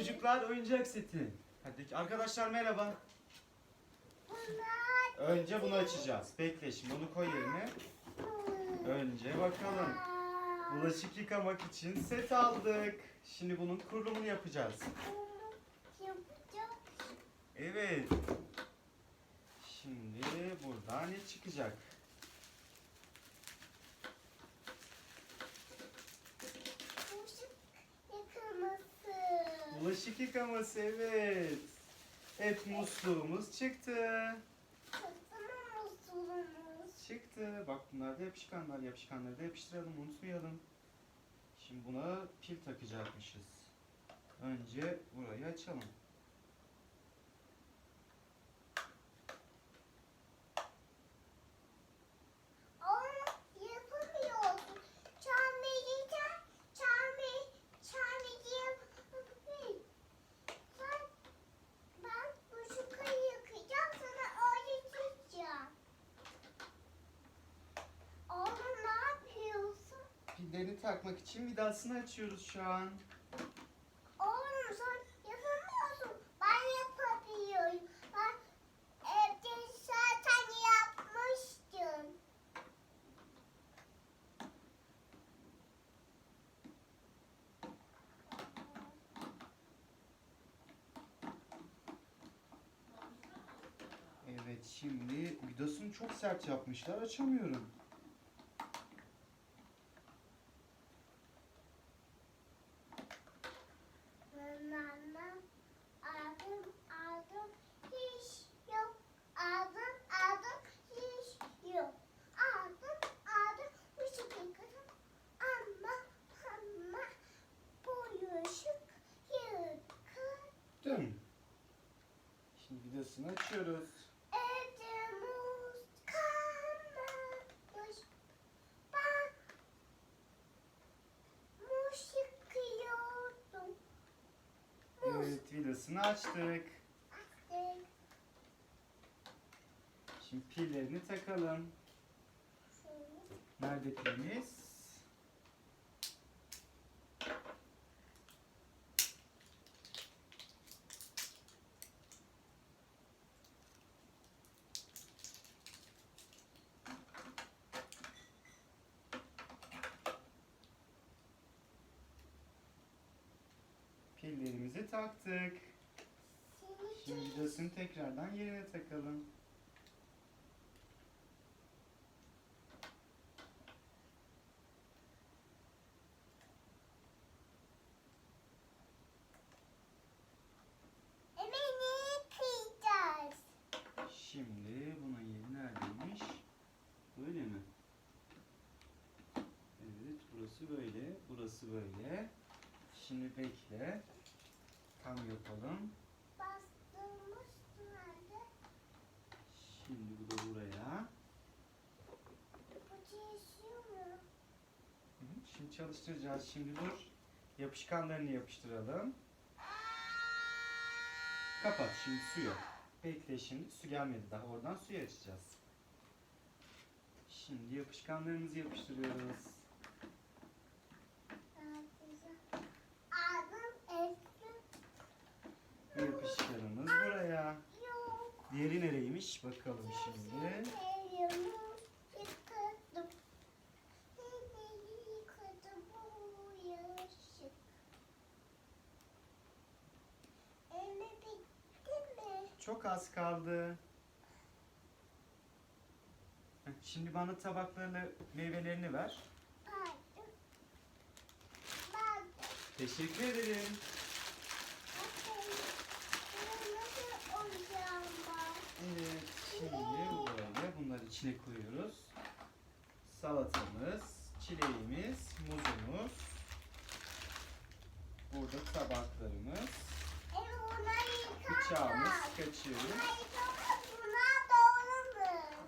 Çocuklar oyuncak seti. Hadi arkadaşlar merhaba. Önce bunu açacağız. Bekle şimdi onu koy yerine. Önce bakalım. Bulaşık yıkamak için set aldık. Şimdi bunun kurulumunu yapacağız. Evet. Şimdi burada ne çıkacak? Bulaşık yıkaması. Bulaşık yıkaması evet. Evet musluğumuz çıktı. Kızımın musulumuz. Çıktı. Bak bunlar da yapışkanlar. Yapışkanları da yapıştıralım unutmayalım. Şimdi buna pil takacakmışız. Önce burayı açalım. Onu yapamıyorsun. Çarmıhıyken çarmıh, çarmıhı yapabilir. Sen, ben bu şukayı yıkayacağım sana öğreteceğim. Oğlum ne yapıyorsun? Pillerini takmak için vidasını açıyoruz şu an. Oğlum sen yapamıyorsun. Ben yapabiliyorum. Ben evde zaten yapmıştım. Evet şimdi vidasını çok sert yapmışlar açamıyorum. Vidasını açıyoruz. Edemuz kalmamış. Ben muş yıkıyordum. Muş Evet vidasını açtık. Açtık. Şimdi pillerini takalım. Nerede pilimiz? Pillerimizi taktık. Şimdi vidasını tekrardan yerine takalım. Şimdi bunun yeri neredeymiş? Böyle mi? Evet, burası böyle, burası böyle. Şimdi bekle. Tam yapalım. Bastığımız nerede? Şimdi bu da buraya. Bu çalışıyor mu? Şimdi çalıştıracağız. Şimdi dur. Yapışkanlarını yapıştıralım. Kapat şimdi suyu. Bekle şimdi. Su gelmedi daha. Oradan suyu açacağız. Şimdi yapışkanlarımızı yapıştırıyoruz. Daha güzel. Aldım eski. Bu yapışkanımız buraya. Diğeri nereymiş? Bakalım şimdi. Çok az kaldı. Şimdi bana tabaklarını, meyvelerini ver. Teşekkür ederim. Bakın. Bunu nasıl oyacağım ben? Evet, şimdi böyle bunları içine koyuyoruz. Salatamız, çileğimiz, muzumuz. Burada tabaklarımız, bıçağımız kaçıyoruz.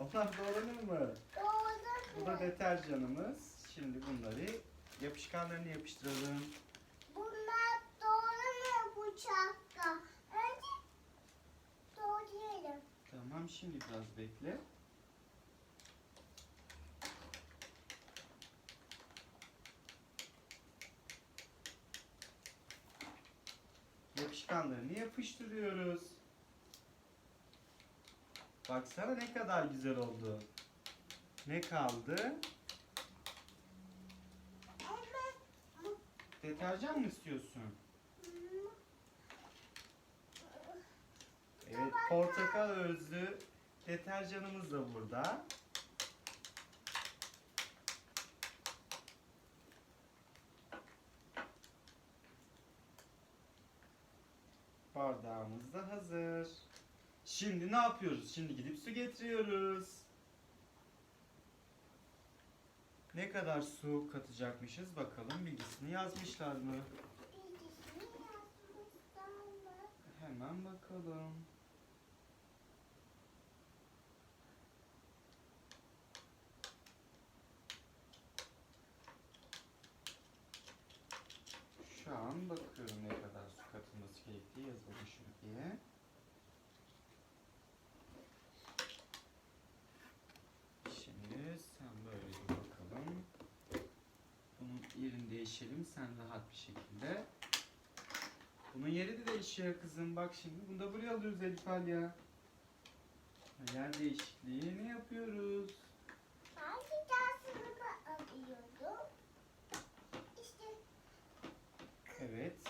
Onlar doğranır mı? Doğru Bu da deterjanımız. Şimdi bunları yapışkanlarını yapıştıralım. Bunlar doğru mu bıçakla? Önce doğrayalım. Tamam, şimdi biraz bekle. yapışkanlarını yapıştırıyoruz. Baksana ne kadar güzel oldu. Ne kaldı? Deterjan mı istiyorsun? hmm. Evet, portakal özlü deterjanımız da burada. Bardağımız da hazır. Şimdi ne yapıyoruz? Şimdi gidip su getiriyoruz. Ne kadar su katacakmışız bakalım bilgisini yazmışlar mı? Bilgisini yazmışlar mı? Hemen bakalım. Şu an bakıyorum ne kadar su katılması gerektiği yazılmış mı diye. Şimdi sen böyle bir bakalım. Bunun yerini değişelim sen rahat bir şekilde. Bunun yeri de değişiyor kızım. Bak şimdi bunu da buraya alıyoruz Elif Alya. Yer değişikliğini yapıyoruz.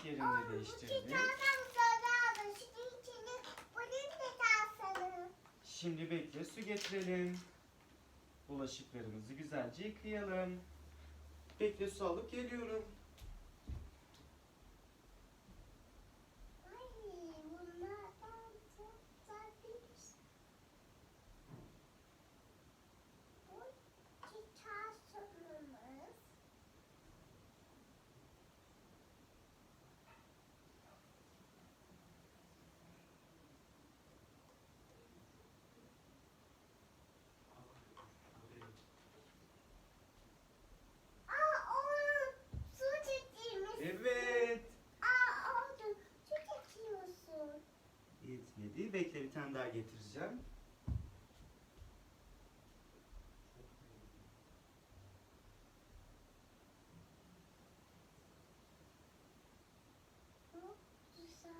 Yerini değiştirdik. Şimdi bekle su getirelim. Bulaşıklarımızı güzelce yıkayalım. Bekle su alıp geliyorum. Ay bunlardan çok tatlıymış. Bu kitabımız. Aa oğlum su çekilmiş. Evet. Aa oğlum su çekiyorsun. Yetmedi. Bekle bir tane daha getireceğim. Çok güzel.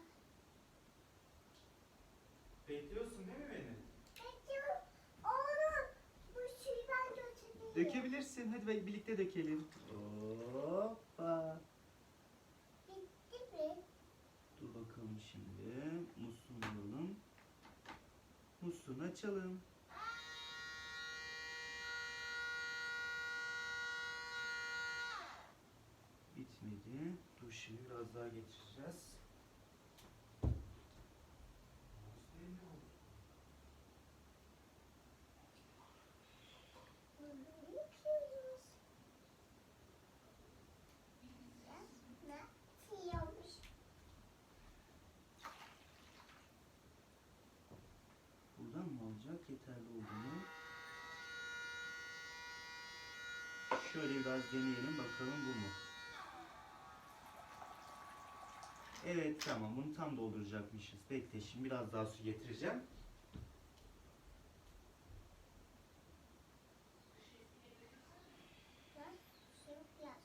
Bekliyorsun değil mi beni? Peki oğlum bu suyu ben götüreyim. Dökebilirsin. Hadi be- birlikte dökelim. Hoppa. Bitti mi? Dur bakalım şimdi. Musluğunu alalım. Musluğunu açalım. Bitmedi. Dur şimdi biraz daha getireceğiz. Bunu yıkıyoruz. Ne yiyormuş? Buradan Yeterli oldu mu? Şöyle biraz deneyelim bakalım bu mu? Evet tamam bunu tam dolduracakmışız. Bekle şimdi biraz daha su getireceğim. Yaz, şu yaz.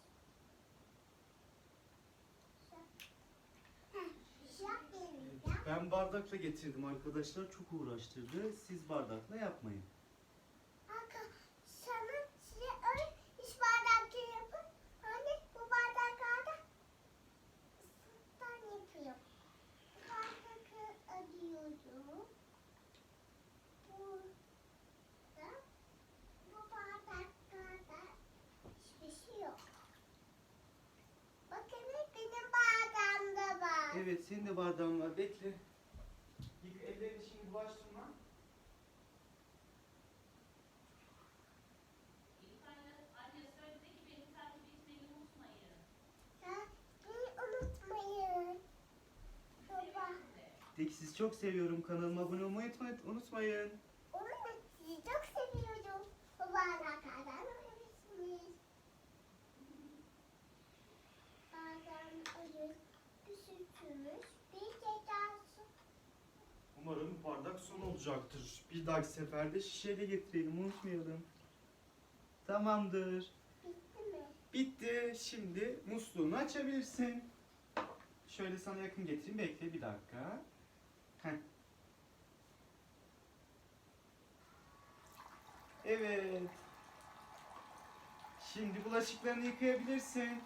Heh, Şap deneyeceğim. Ben bardakla getirdim arkadaşlar çok uğraştırdı. Siz bardakla yapmayın. Sana size öyle iş bardakta yapın. Hani bu bardaklarda ısıttan yapıyor. Bu bardağı alıyorum. Burada bu bardaklarda hiçbir şey yok. Bakın benim bardağımda var. Evet senin de bardağın var bekle. Yık ellerini şimdi bulaştırma. Ha, beni unutmayın. Baba, De ki sizi çok seviyorum kanalıma abone olmayı unutma- unutmayın. onu da sizi çok seviyorum. Bu bardaklardan öğrenirsiniz. Bazen ayır, bir sütümüş, bir cezası. Umarım bardak son olacaktır. Bir dahaki seferde şişeyle getirelim unutmayalım. Tamamdır. Bitti mi? Bitti. Şimdi musluğunu açabilirsin. Şöyle sana yakın getireyim. Bekle bir dakika. Heh. Evet. Şimdi bulaşıklarını yıkayabilirsin.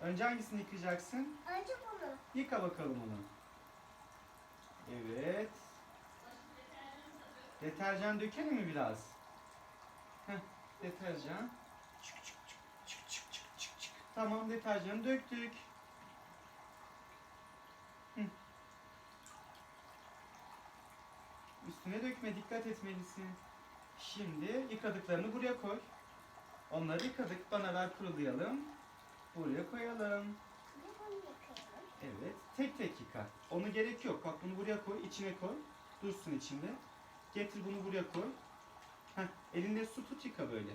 Önce hangisini yıkayacaksın? Önce bunu. Yıka bakalım onu. Evet. Deterjan dökelim mi biraz? Heh, deterjan. Çık çık çık çık çık çık çık çık. Tamam deterjanı döktük. Hı. Üstüne dökme dikkat etmelisin. Şimdi yıkadıklarını buraya koy. Onları yıkadık. Bana ver kurulayalım. Buraya koyalım. Evet. Tek tek yıka. Onu gerek yok. Bak bunu buraya koy. içine koy. Dursun içinde. Getir bunu buraya koy. Heh, elinde su tut yıka böyle.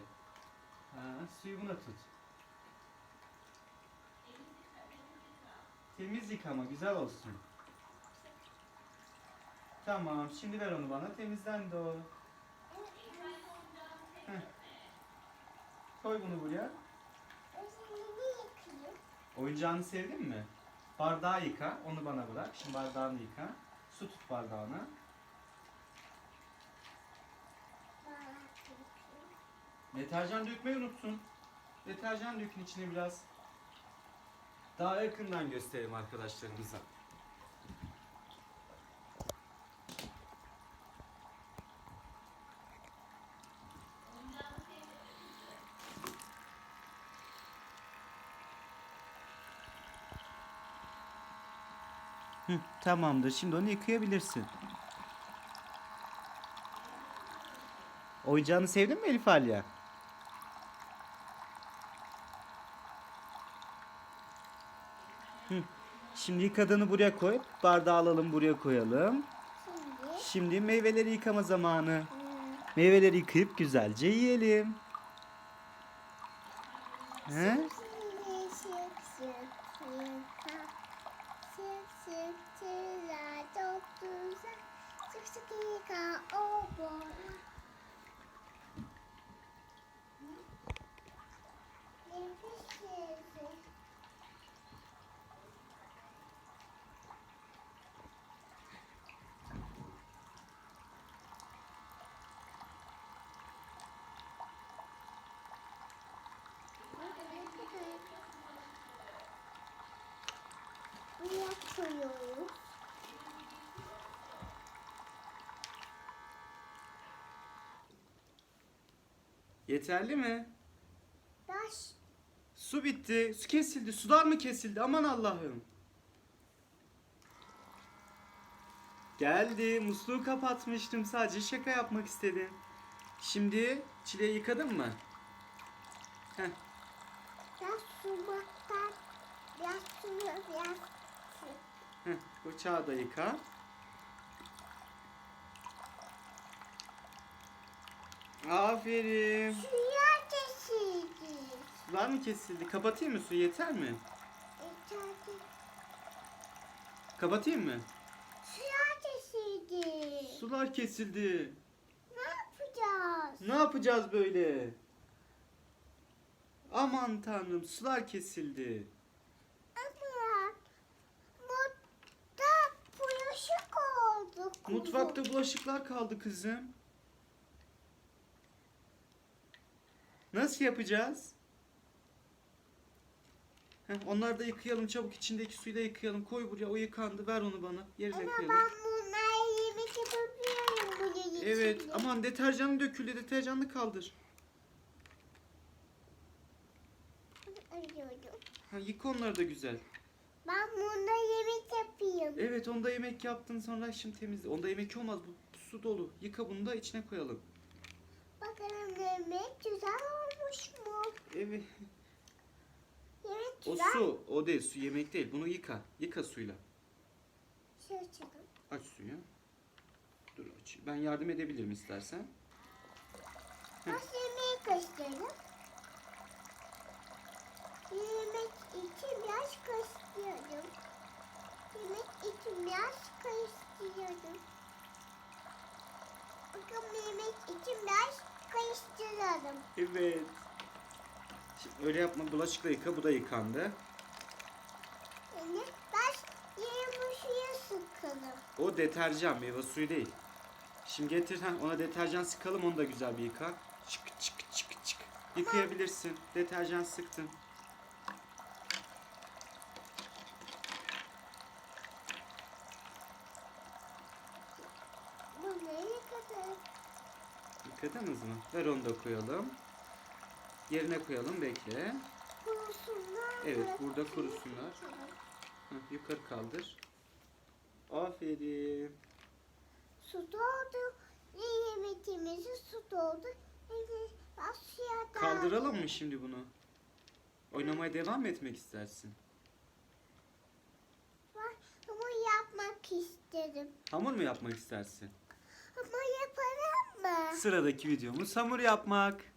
Ha, suyu buna tut. Temiz yıkama. Güzel olsun. Tamam. Şimdi ver onu bana. Temizlendi o. Koy bunu buraya. Oyuncağını sevdin mi? Bardağı yıka, onu bana bırak. Şimdi bardağını yıka. Su tut bardağına. Deterjan dökmeyi unuttun. Deterjan dökün içine biraz. Daha yakından göstereyim arkadaşlarımıza. Hı, tamamdır. Şimdi onu yıkayabilirsin. Oyuncağını sevdin mi Elif Alya? Hı. Şimdi yıkadığını buraya koy. Bardağı alalım buraya koyalım. Şimdi Şimdi meyveleri yıkama zamanı. Meyveleri yıkayıp güzelce yiyelim. He? Buraya koyuyoruz. Yeterli mi? Taş. Su bitti. Su kesildi. Sular mı kesildi? Aman Allah'ım. Geldi. Musluğu kapatmıştım. Sadece şaka yapmak istedim. Şimdi çileği yıkadın mı? Heh. Biraz sumaktan. Biraz suyu biraz. Bıçağı da yıka. Aferin. Suya kesildi. Sular mı kesildi? Kapatayım mı suyu? Yeter mi? İçeride Kapatayım mı? suya kesildi. Sular kesildi. Ne yapacağız? Ne yapacağız böyle? Aman tanrım sular kesildi. Ama mutfakta bulaşık oldu. kuzum. Mutfakta bulaşıklar kaldı kızım. Nasıl yapacağız? Heh, onları da yıkayalım çabuk içindeki suyu da yıkayalım. Koy buraya o yıkandı ver onu bana. Yerine Ama koyalım. ben bunları yemek yapabiliyorum bunun içinde. Evet aman deterjanı döküldü deterjanını kaldır. Ha, yıka onları da güzel. Yapayım. Evet onda yemek yaptın sonra şimdi temizle. Onda yemek olmaz bu su dolu. Yıka bunu da içine koyalım. Bakalım yemek güzel olmuş mu? Evet. Yemek O güzel. su o değil su yemek değil. Bunu yıka. Yıka suyla. Şöyle çıkalım. Aç suyu. Dur aç. Ben yardım edebilirim istersen. Nasıl yemeği karıştıralım? Yemek için biraz karıştırıyorum. Yemek için biraz karıştırıyorum. Bakın yemek için biraz karıştıralım. Evet. Şimdi öyle yapma bulaşıkla yıka bu da yıkandı. Yani baş yerimi suya sıkalım. O deterjan meyve suyu değil. Şimdi getir ha, ona deterjan sıkalım onu da güzel bir yıka. Çık çık çık çık. Yıkayabilirsin. Deterjan sıktın. Burayı yıkadık. Yıkadınız mı? Ver onu da koyalım. Yerine koyalım bekle. Kurusunlar Evet, burada kurusunlar. Hah, yukarı kaldır. Aferin. Su doldu. Yemekimizi su doldu. Kaldıralım mı şimdi bunu? Oynamaya devam mı etmek istersin? Ama yapmak istedim. Hamur mu yapmak istersin? Ama yaparım Sıradaki videomuz hamur yapmak.